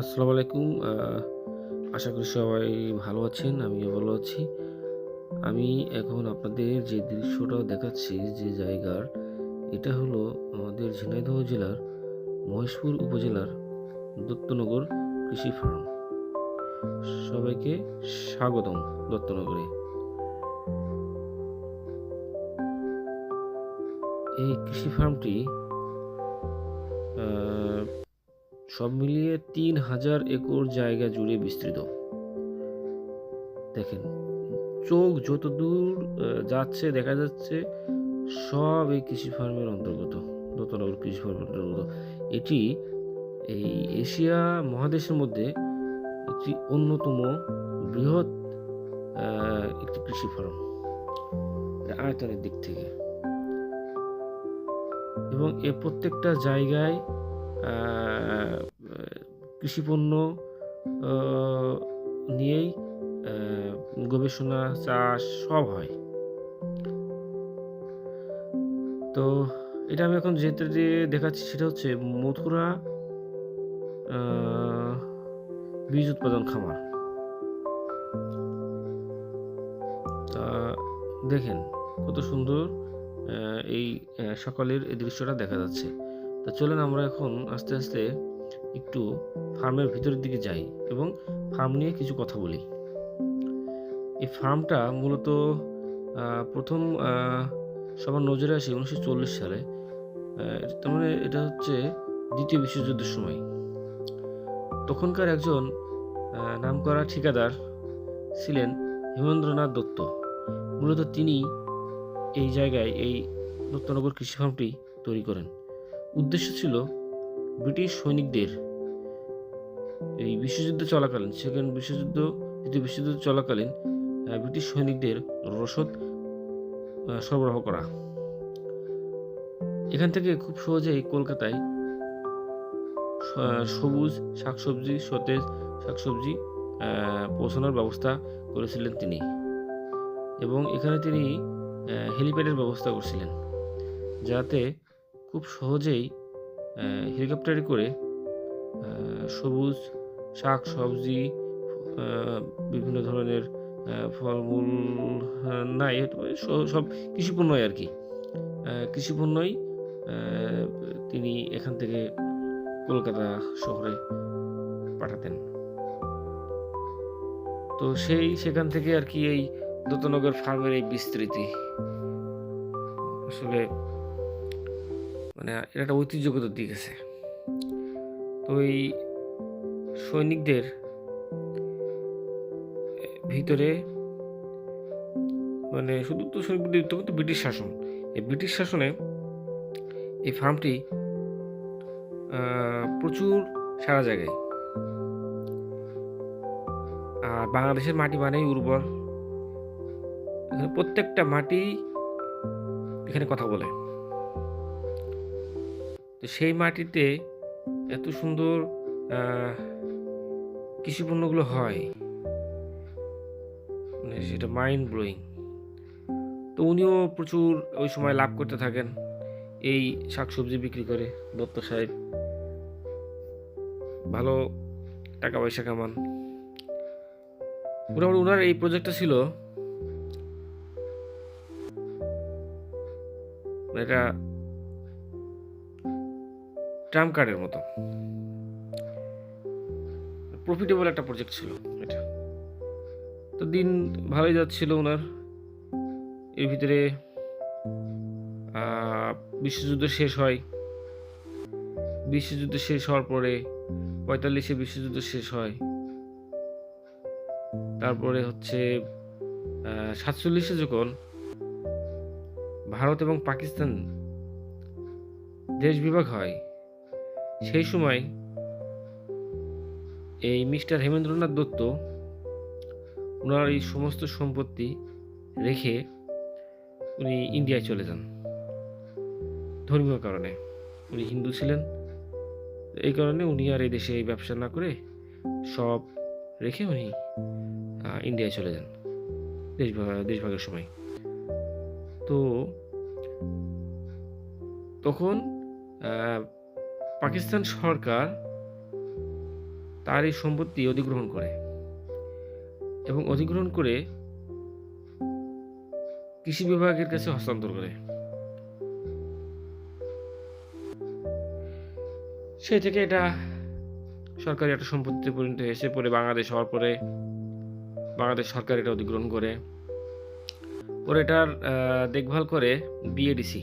আসসালামু আলাইকুম। আশা করি সবাই ভালো আছেন, আমিও ভালো আছি। আমি এখন আপনাদের যে দৃশ্যটা দেখাচ্ছি, যে জায়গার, এটা হলো আমাদের ঝিনাইদহ জেলার মহেশপুর উপজেলার দত্তনগর কৃষি ফার্ম। সবাইকে স্বাগতম দত্তনগরে। এই কৃষি ফার্মটি সব মিলিয়ে তিন হাজার একর জায়গা জুড়ে বিস্তৃত। দেখেন, চোখ যত দূর যাচ্ছে, দেখা যাচ্ছে সব এই কৃষি ফার্মের অন্তর্গত দত্তনগর কৃষি ফার্মের অন্তর্গত। এটি এই এশিয়া মহাদেশের মধ্যে একটি অন্যতম বৃহৎ একটি কৃষি ফার্ম। আয়তনের দিক থেকে। এবং এ প্রত্যেকটা জায়গায় কৃষিপণ্য নিয়েই গবেষণা, চাষ সব হয়। তো এটা আমি এখন দিয়ে দেখাচ্ছি সেটা হচ্ছে মথুরা বীজ উৎপাদন খামার। তা দেখেন কত সুন্দর এই সকালের এই দৃশ্যটা দেখা যাচ্ছে। তা চলেন আমরা এখন আস্তে আস্তে একটু ফার্মের ভিতরের দিকে যাই এবং ফার্ম নিয়ে কিছু কথা বলি। এই ফার্মটা মূলত প্রথম সবার নজরে আসে উনিশশো চল্লিশ সালে। তার মানে এটা হচ্ছে দ্বিতীয় বিশ্বযুদ্ধের সময়। তখনকার একজন নামকরা ঠিকাদার ছিলেন হেমেন্দ্রনাথ দত্ত। মূলত তিনি এই জায়গায় এই দত্তনগর কৃষি ফার্মটি তৈরি করেন। উদ্দেশ্য ছিল ব্রিটিশ সৈনিকদের এই বিশ্বযুদ্ধ চলাকালীন, সেখানে বিশ্বযুদ্ধ, দ্বিতীয় বিশ্বযুদ্ধ চলাকালীন ব্রিটিশ সৈনিকদের রসদ সরবরাহ করা। এখান থেকে খুব সহজেই কলকাতায় সবুজ শাকসবজি, সতেজ শাকসবজি পৌঁছানোর ব্যবস্থা করেছিলেন তিনি এবং এখানে তিনি হেলিপ্যাডের ব্যবস্থা করছিলেন যাতে খুব সহজেই হেলিকপ্টারে করে সবুজ শাক সবজি বিভিন্ন ধরনের ফলমূল নাই সব কৃষিপণ্যই আর কি। কৃষিপণ্যই তিনি এখান থেকে কলকাতা শহরে পাঠাতেন। তো সেই সেখান থেকে আর কি এই দত্তনগর ফার্মের এই বিস্তৃতি। আসলে মানে এটা একটা ঐতিহ্যগত দিক আছে। তো এই সৈনিকদের ভিতরে মানে শুধু তো সৈনিকদের তো ব্রিটিশ শাসন। এই ব্রিটিশ শাসনে এই ফার্মটি প্রচুর সারা জায়গায়। আর বাংলাদেশের মাটি মানেই উর্বর। এখানে প্রত্যেকটা মাটি এখানে কথা বলে। তো সেই মাটিতে এত সুন্দর কৃষিপণ্যগুলো হয়। মানে সেটা মাইন্ড ব্লোয়িং তো উনিও প্রচুর ওই সময় লাভ করতে থাকেন, এই শাকসবজি বিক্রি করে দত্ত সাহেব। ভালো টাকা পয়সা কামান। মোটামুটি ওনার এই প্রজেক্টটা ছিল এটা ট্রাম্প কার্ডের মতো। প্রফিটেবল একটা প্রজেক্ট ছিল এটা। তো দিন ভালোই যাচ্ছিল ওনার। এর ভিতরে বিশ্বযুদ্ধ শেষ হয়। বিশ্বযুদ্ধ শেষ হওয়ার পরে পঁয়তাল্লিশে বিশ্বযুদ্ধ শেষ হয়। তারপরে হচ্ছে সাতচল্লিশে যখন ভারত এবং পাকিস্তান দেশ বিভাগ হয় সেই সময় এই মিস্টার হেমেন্দ্রনাথ দত্ত ওনার এই সমস্ত সম্পত্তি রেখে উনি ইন্ডিয়ায় চলে যান। ধর্মীয় কারণে উনি হিন্দু ছিলেন। এই কারণে উনি আর এই দেশে এই ব্যবসা না করে সব রেখে উনি ইন্ডিয়ায় চলে যান দেশভাগ দেশভাগের সময়। তো তখন পাকিস্তান সরকার তার এই সম্পত্তি অধিগ্রহণ করে এবং অধিগ্রহণ করে কৃষি বিভাগের কাছে হস্তান্তর করে। সেই থেকে এটা সরকারি একটা সম্পত্তিতে পরিণত হয়েছে, পরে বাংলাদেশ হওয়ার পরে বাংলাদেশ সরকার এটা অধিগ্রহণ করে। পরে এটার দেখভাল করে বিএডিসি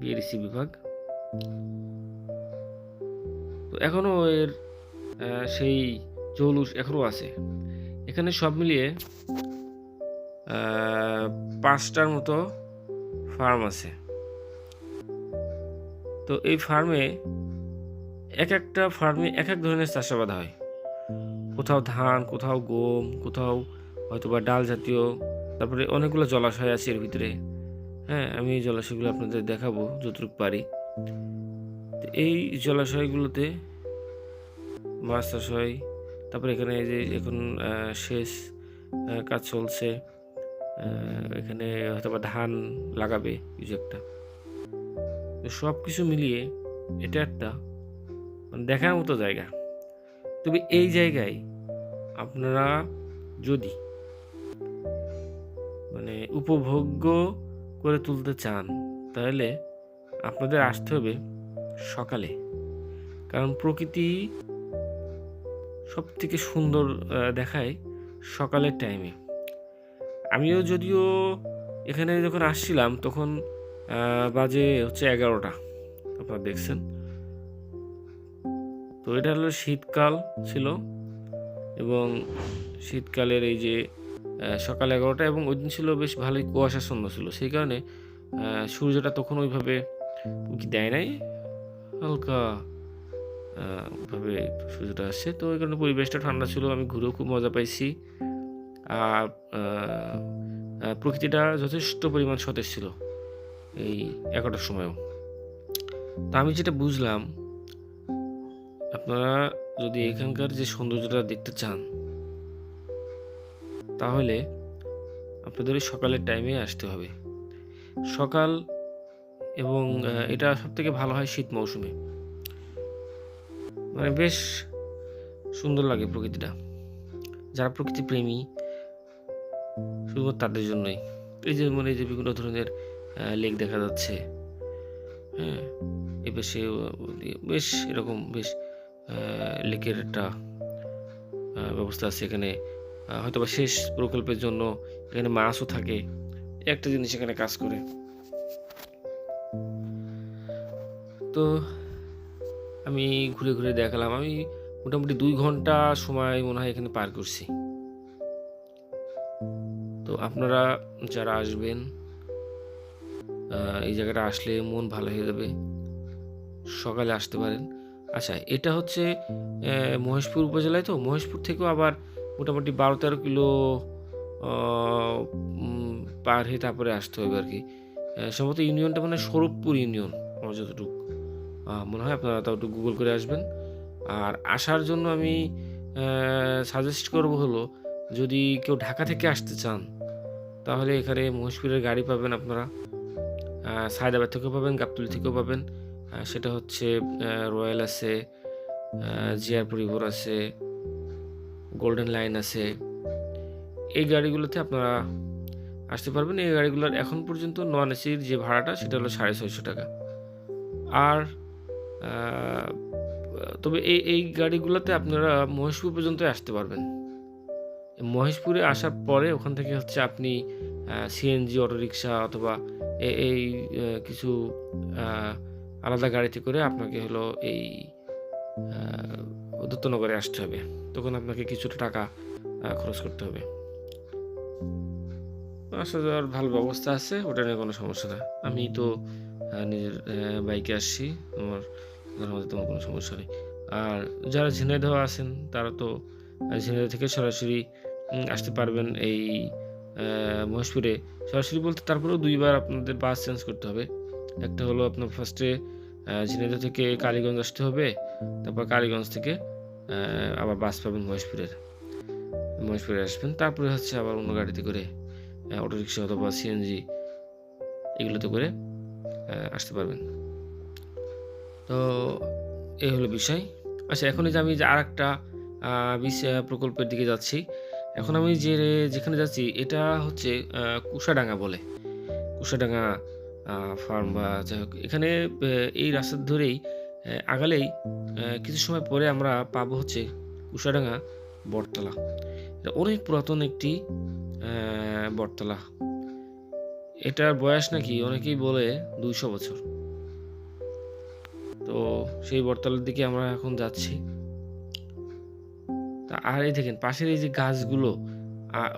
বিএডিসি বিভাগ। তো এখনও এর সেই জৌলুস এখনও আছে। এখানে সব মিলিয়ে পাঁচটার মতো ফার্ম আছে। তো এই ফার্মে এক একটা ফার্মে এক এক ধরনের চাষাবাদ হয়। কোথাও ধান, কোথাও গম, কোথাও হয়তো বা ডাল জাতীয়, তারপরে অনেকগুলো জলাশয় আছে এর ভিতরে। হ্যাঁ আমি এই জলাশয়গুলো আপনাদের দেখাবো, যতটুকু পারি। এই জলাশয়গুলোতে মাছ চাষ হয় তারপরে এখানে যে এখন শেষ কাজ চলছে এখানে হয়তো বা ধান লাগাবে কিছু একটা। তো সব কিছু মিলিয়ে এটা একটা মানে দেখার মতো জায়গা। তবে এই জায়গায় আপনারা যদি মানে উপভোগ্য করে তুলতে চান, তাহলে আপনাদের আসতে হবে সকালে। কারণ প্রকৃতি সব থেকে সুন্দর দেখায় সকালের টাইমে আমিও যদিও এখানে যখন আসছিলাম তখন বাজে হচ্ছে এগারোটা। আপনারা দেখছেন। তো এটা হলো শীতকাল ছিল এবং শীতকালের এই যে সকাল এগারোটা এবং ওই দিন ছিল বেশ ভালোই কুয়াশাচ্ছন্ন ছিল। সেই কারণে সূর্যটা তখন ওইভাবে দেয় নাই? হালকা ভাবে সূর্যটা আসছে। তো ওই কারণে পরিবেশটা ঠান্ডা ছিল, আমি ঘুরেও খুব মজা পাইছি। আর প্রকৃতিটা যথেষ্ট পরিমাণ সতেজ ছিল এই এগারোটার সময়ও। তা আমি যেটা বুঝলাম, আপনারা যদি এখানকার যে সৌন্দর্যটা দেখতে চান, তাহলে আপনাদের সকালের টাইমে আসতে হবে। সকাল এবং এটা সব থেকে ভালো হয় শীত মৌসুমে। মানে বেশ সুন্দর লাগে প্রকৃতিটা। যারা প্রকৃতি প্রেমী শুধুমাত্র তাদের জন্যই। এই যে মানে যে বিভিন্ন ধরনের লেক দেখা যাচ্ছে হ্যাঁ এ আহ, বেশ এরকম বেশ লেকের একটা ব্যবস্থা আছে এখানে। আহ, হয়তোবা শেষ প্রকল্পের জন্য এখানে মাছও থাকে। একটা জিনিস এখানে কাজ করে। তো আমি ঘুরে ঘুরে দেখালাম। আমি মোটামুটি দুই ঘণ্টা সময় মনে হয় এখানে পার করছি। তো আপনারা যারা আসবেন এই জায়গাটা আসলে মন ভালো হয়ে যাবে। সকালে আসতে পারেন। আচ্ছা এটা হচ্ছে মহেশপুর উপজেলায় তো? মহেশপুর থেকেও আবার মোটামুটি বারো তেরো কিলো পার হয়ে তারপরে আসতে হবে আর কি। সম্ভবত ইউনিয়নটা মানে স্বরূপপুর ইউনিয়ন, আমার যতটুকু মনে হয় আপনারা তাও একটু গুগল করে আসবেন। আর আসার জন্য আমি সাজেস্ট করব হলো, যদি কেউ ঢাকা থেকে আসতে চান, তাহলে এখানে মহেশপুরের গাড়ি পাবেন আপনারা। সায়দাবাদ থেকেও পাবেন, গাবতলি থেকেও পাবেন। সেটা হচ্ছে রয়্যাল আছে জিয়ার পরিবহন আছে, গোল্ডেন লাইন আছে। এই গাড়িগুলোতে আপনারা আসতে পারবেন। এই গাড়িগুলোর এখন পর্যন্ত নন এসির যে ভাড়াটা, সেটা হলো সাড়ে ছয়শো টাকা। আর তবে এই এই গাড়িগুলোতে আপনারা মহেশপুর পর্যন্ত আসতে পারবেন। মহেশপুরে আসার পরে ওখান থেকে হচ্ছে আপনি সিএনজি অটোরিকশা অথবা এই কিছু আলাদা গাড়িতে করে আপনাকে হলো এই দত্তনগরে আসতে হবে। তখন আপনাকে কিছুটা টাকা খরচ করতে হবে। আসা যাওয়ার ভালো ব্যবস্থা আছে, ওটা নিয়ে কোনো সমস্যা না। আমি তো নিজের বাইকে আসছি, আমার মধ্যে তেমন কোনো সমস্যা নেই। আর যারা ঝিনাইদহ আছেন, তারা তো ঝিনাইদহ থেকে সরাসরি আসতে পারবেন এই মহেশপুরে। সরাসরি বলতে তারপরেও দুইবার আপনাদের বাস চেঞ্জ করতে হবে। একটা হলো আপনার ফার্স্টে ঝিনাইদহ থেকে কালীগঞ্জ আসতে হবে, তারপর কালীগঞ্জ থেকে আবার বাস পাবেন মহেশপুরের মহেশপুরে আসবেন, তারপরে হচ্ছে আবার অন্য গাড়িতে করে অটোরিক্সা অথবা সিএনজি এগুলোতে করে আসতে পারবেন। তো এই হলো বিষয়। আচ্ছা এখন যে আমি যে আর একটা প্রকল্পের দিকে যাচ্ছি, এখন আমি যে যেখানে যাচ্ছি, এটা হচ্ছে কুষাডাঙ্গা বলে। কুষাডাঙ্গা ফার্ম বা যাই হোক, এখানে এই রাস্তার ধরেই আগালেই কিছু সময় পরে আমরা পাবো হচ্ছে কুষাডাঙ্গা বটতলা। এটা অনেক পুরাতন একটি বটতলা। এটার বয়স নাকি অনেকেই বলে দুইশো বছর। তো সেই বটতলার দিকে আমরা এখন যাচ্ছি। তা আর এই দেখেন, পাশের এই যে গাছগুলো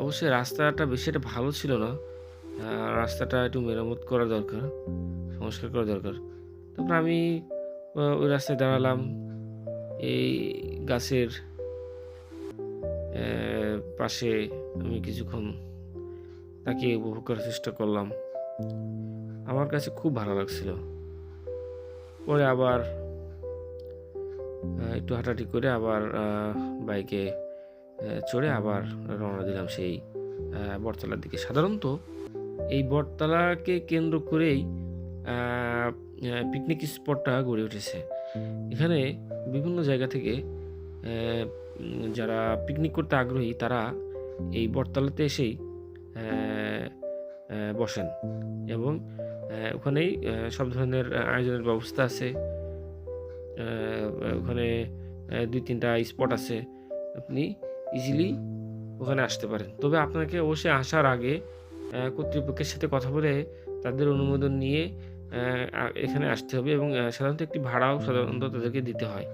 অবশ্যই রাস্তাটা বেশি একটা ভালো ছিল না। রাস্তাটা একটু মেরামত করা দরকার, সংস্কার করা দরকার। তারপর আমি ওই রাস্তায় দাঁড়ালাম, এই গাছের পাশে আমি কিছুক্ষণ তাকে উপভোগ করার চেষ্টা করলাম। আমার কাছে খুব ভালো লাগছিল। পরে আবার একটু হাঁটাহাঁটি করে আবার বাইকে চড়ে আবার রওনা দিলাম সেই বটতলার দিকে। সাধারণত এই বটতলাকে কেন্দ্র করেই পিকনিক স্পটটা গড়ে উঠেছে। এখানে বিভিন্ন জায়গা থেকে যারা পিকনিক করতে আগ্রহী তারা এই বটতলাতে এসেই বসেন এবং ওখানেই সব ধরনের আয়োজনের ব্যবস্থা আছে। ওখানে দুই তিনটা স্পট আছে। আপনি ইজিলি ওখানে আসতে পারেন। তবে আপনাকে অবশ্যই আসার আগে কর্তৃপক্ষের সাথে কথা বলে তাদের অনুমোদন নিয়ে এখানে আসতে হবে এবং সাধারণত একটি ভাড়াও সাধারণত তাদেরকে দিতে হয়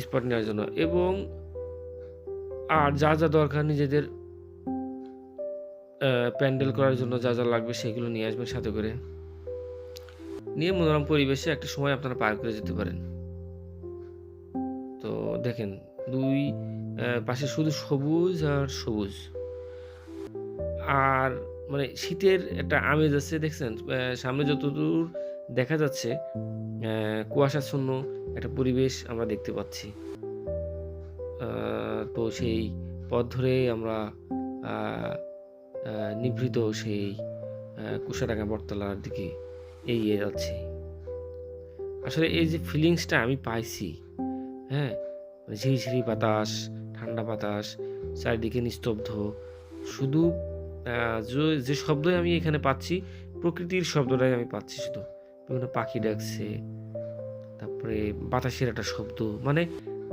স্পট নেওয়ার জন্য। এবং আর যা যা দরকার নিজেদের প্যান্ডেল করার জন্য যা যা লাগবে সেগুলো নিয়ে আসবেন সাথে করে। নিয়ে মনোরম পরিবেশে একটা সময় আপনারা পার করে যেতে পারেন। তো দেখেন, দুই পাশে শুধু সবুজ আর সবুজ। আর মানে শীতের একটা আমেজ আছে, দেখছেন? সামনে যতদূর দেখা যাচ্ছে কুয়াশাচ্ছন্ন একটা পরিবেশ আমরা দেখতে পাচ্ছি। তো সেই পথ ধরে আমরা নিভৃত সেই আহ, কুশাডাঙ্গা বটতলার দিকে এগিয়ে যাচ্ছি। আসলে এই যে ফিলিংসটা আমি পাইছি হ্যাঁ মানে ঝিরিঝিরি বাতাস ঠান্ডা বাতাস চারিদিকে নিস্তব্ধ শুধু যে- যে শব্দই আমি এখানে পাচ্ছি প্রকৃতির শব্দটাই আমি পাচ্ছি শুধু। বিভিন্ন পাখি ডাকছে তারপরে বাতাসের একটা শব্দ মানে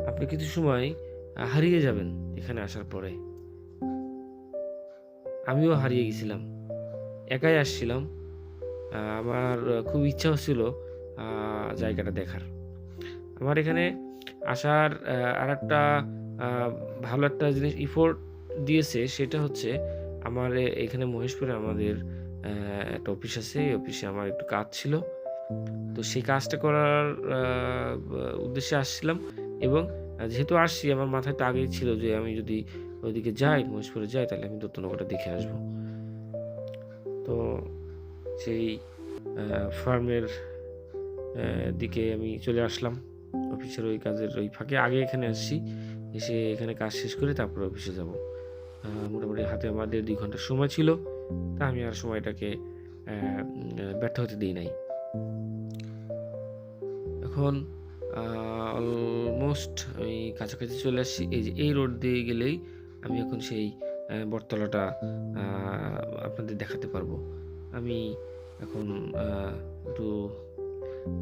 আপনি কিছু সময় হারিয়ে যাবেন এখানে আসার পরে। আমিও হারিয়ে গেছিলাম। একাই আসছিলাম। আমার খুব ইচ্ছা হচ্ছিল জায়গাটা দেখার। আমার এখানে আসার আর একটা ভালো একটা জিনিস ইফোর্ট দিয়েছে, সেটা হচ্ছে আমার এখানে মহেশপুরে আমাদের একটা অফিস আছে। এই অফিসে আমার একটু কাজ ছিল। তো সেই কাজটা করার উদ্দেশ্যে আসছিলাম এবং যেহেতু আসছি, আমার মাথায় তো আগেই ছিল যে আমি যদি ওইদিকে যাই, মহেশপুরে যাই, তাহলে আমি দত্তনগরটা দেখে আসব। তো সেই ফার্মের দিকে আমি চলে আসলাম। অফিসের ওই কাজের ওই ফাঁকে। আগে এখানে আসছি, এসে এখানে কাজ শেষ করে তারপরে অফিসে যাব। মোটামুটি হাতে আমার দেড় দুই ঘণ্টার সময় ছিল, তা আমি আর সময়টাকে ব্যর্থ হতে দিই নাই। এখন অলমোস্ট আমি কাছাকাছি চলে আসছি। এই যে এই রোড দিয়ে গেলেই আমি এখন সেই বটতলাটা আপনাদের দেখাতে পারব। আমি এখন একটু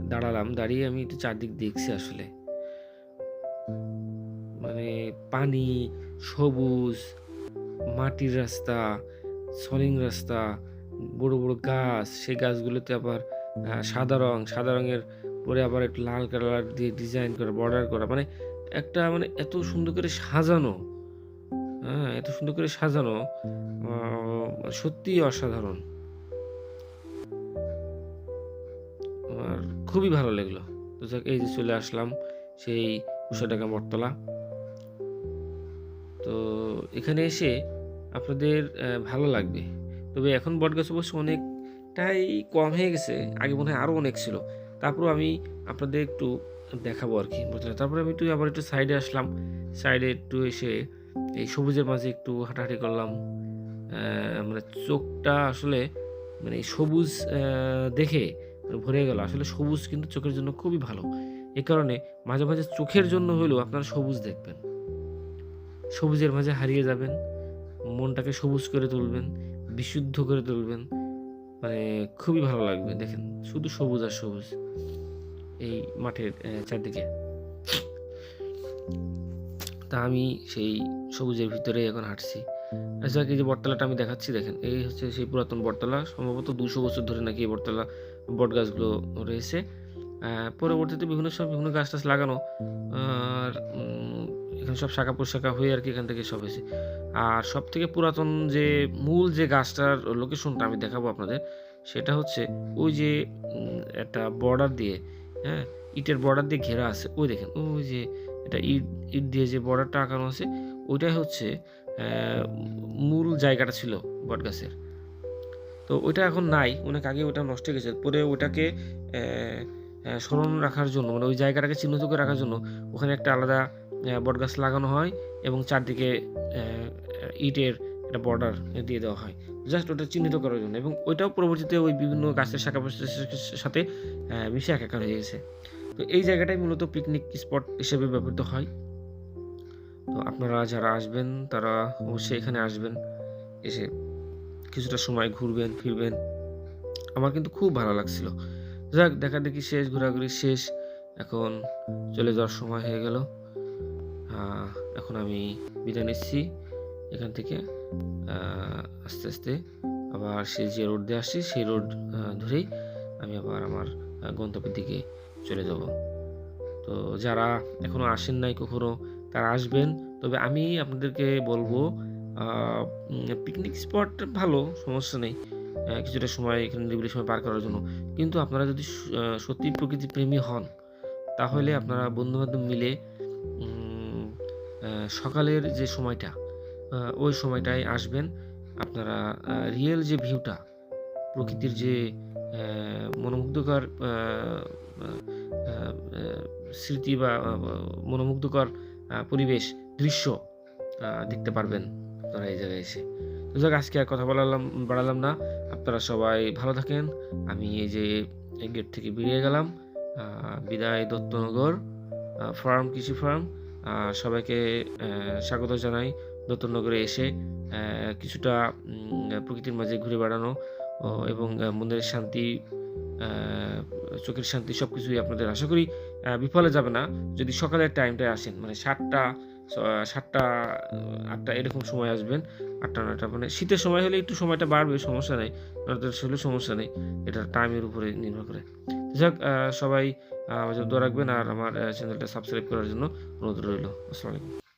দাঁড়ালাম, দাঁড়িয়ে আমি একটু চারদিক দেখছি আসলে। মানে পানি, সবুজ, মাটির রাস্তা, সলিং রাস্তা, বড় বড় গাছ, সেই গাছগুলোতে আবার সাদা রং, সাদা রঙের পরে আবার একটু লাল কালার দিয়ে ডিজাইন করা বর্ডার করা। মানে একটা মানে এত সুন্দর করে সাজানো। হ্যাঁ এত সুন্দর করে সাজানো। সত্যি অসাধারণ। আমার খুবই ভালো লাগল। তো যাক, এই যে চলে আসলাম সেই কুশাডাঙ্গা মঠতলা তো এখানে এসে আপনাদের ভালো লাগবে। তবে এখন বটগাছ অবশ্য অনেকটাই কম হয়ে গেছে। আগে মনে হয় আরও অনেক ছিল। তারপরও আমি আপনাদের একটু দেখাবো আর কি বুঝলেন তারপরে আমি একটু আবার একটু সাইডে আসলাম। সাইডে একটু এসে এই সবুজের মাঝে একটু হাঁটাহাঁটি করলাম। মানে চোখটা আসলে মানে সবুজ দেখে মানে ভরে গেল। আসলে সবুজ কিন্তু চোখের জন্য খুবই ভালো। এ কারণে মাঝে মাঝে চোখের জন্য হলেও আপনারা সবুজ দেখবেন। সবুজের মাঝে হারিয়ে যাবেন, মনটাকে সবুজ করে তুলবেন, বিশুদ্ধ করে তুলবেন। মানে খুবই ভালো লাগবে, দেখেন। শুধু সবুজ আর সবুজ। এই মাঠের চারদিকে। তা আমি সেই সবুজের ভিতরে এখন হাঁটছি। আচ্ছা এই যে বটতলাটা আমি দেখাচ্ছি, দেখেন, এই হচ্ছে সেই পুরাতন বটতলা। সম্ভবত দুশো বছর ধরে নাকি এই বটতলা, বট গাছগুলো রয়েছে। পরবর্তীতে বিভিন্ন সময় বিভিন্ন গাছ টাছ লাগানো, আর এখানে সব শাখা পোশাখা হয়ে আর কি এখান থেকে সব হয়েছে। আর সব থেকে পুরাতন যে মূল যে গাছটার লোকেশনটা আমি দেখাবো আপনাদের, সেটা হচ্ছে ওই যে একটা বর্ডার দিয়ে হ্যাঁ ইটের বর্ডার দিয়ে ঘেরা আছে। ওই দেখেন, ওই যে এটা ইট ইট দিয়ে যে বর্ডারটা আঁকানো আছে, ওইটাই হচ্ছে মূল জায়গাটা ছিল বট গাছের তো ওইটা এখন নাই, অনেক আগে ওটা নষ্ট হয়ে গেছে। পরে ওটাকে স্মরণ রাখার জন্য মানে ওই জায়গাটাকে চিহ্নিত করে রাখার জন্য ওখানে একটা আলাদা বট গাছ লাগানো হয় এবং চারদিকে ইটের একটা বর্ডার দিয়ে দেওয়া হয়। জাস্ট ওটা চিহ্নিত করার জন্য এবং ওইটাও পরবর্তীতে ওই বিভিন্ন গাছের শাখা সাথে মিশে একাকার হয়ে গেছে। তো এই জায়গাটাই মূলত পিকনিক স্পট হিসেবে ব্যবহৃত হয়। তো আপনারা যারা আসবেন, তারা অবশ্যই এখানে আসবেন, এসে কিছুটা সময় ঘুরবেন, ফিরবেন। আমার কিন্তু খুব ভালো লাগছিল। যাক দেখা দেখি শেষ, ঘোরাঘুরি শেষ। এখন চলে যাওয়ার সময় হয়ে গেল। এখন আমি বিদায় নিচ্ছি। এখান থেকে আস্তে আস্তে আবার সেই যে রোড দিয়ে আসছি, সেই রোড ধরেই আমি আবার আমার গন্তব্যের দিকে চলে যাব। তো যারা এখনও আসেন নাই কখনো, তারা আসবেন। তবে আমি আপনাদেরকে বলব পিকনিক স্পট ভালো, সমস্যা নেই। কিছুটা সময় এখানে নিরিবিলি সময় পার করার জন্য। কিন্তু আপনারা যদি সত্যি প্রকৃতি প্রেমী হন, তাহলে আপনারা বন্ধু বান্ধব মিলে সকালের যে সময়টা ওই সময়টায় আসবেন। আপনারা রিয়েল যে ভিউটা প্রকৃতির যে মনোমুগ্ধকর স্মৃতি বা মনোমুগ্ধকর পরিবেশ, দৃশ্য দেখতে পারবেন আপনারা এই জায়গায় এসে। তো যাক, আজকে আর কথা বলালাম, বাড়ালাম না। আপনারা সবাই ভালো থাকেন। আমি এই যে গেট থেকে বেরিয়ে গেলাম বিদায় দত্তনগর ফার্ম, কৃষি ফার্ম। সবাইকে স্বাগত জানাই দত্তনগরে এসে। কিছুটা প্রকৃতির মাঝে ঘুরে বেড়ানো এবং মনের শান্তি চোখের শান্তি সব কিছুই আপনাদের আশা করি বিফলে যাবে না। যদি সকালের টাইমটায় আসেন মানে সাতটা সাতটা, আটটা এরকম সময় আসবেন, আটটা, নয়টা মানে শীতের সময় হলে একটু সময়টা বাড়বে, সমস্যা নেই। নয়টা হলে সমস্যা নেই, এটা টাইমের উপরে নির্ভর করে। যাক সবাই আমার জন্য দোয়া রাখবেন আর আমার চ্যানেলটা সাবস্ক্রাইব করার জন্য অনুরোধ রইল। আসসালামু আলাইকুম।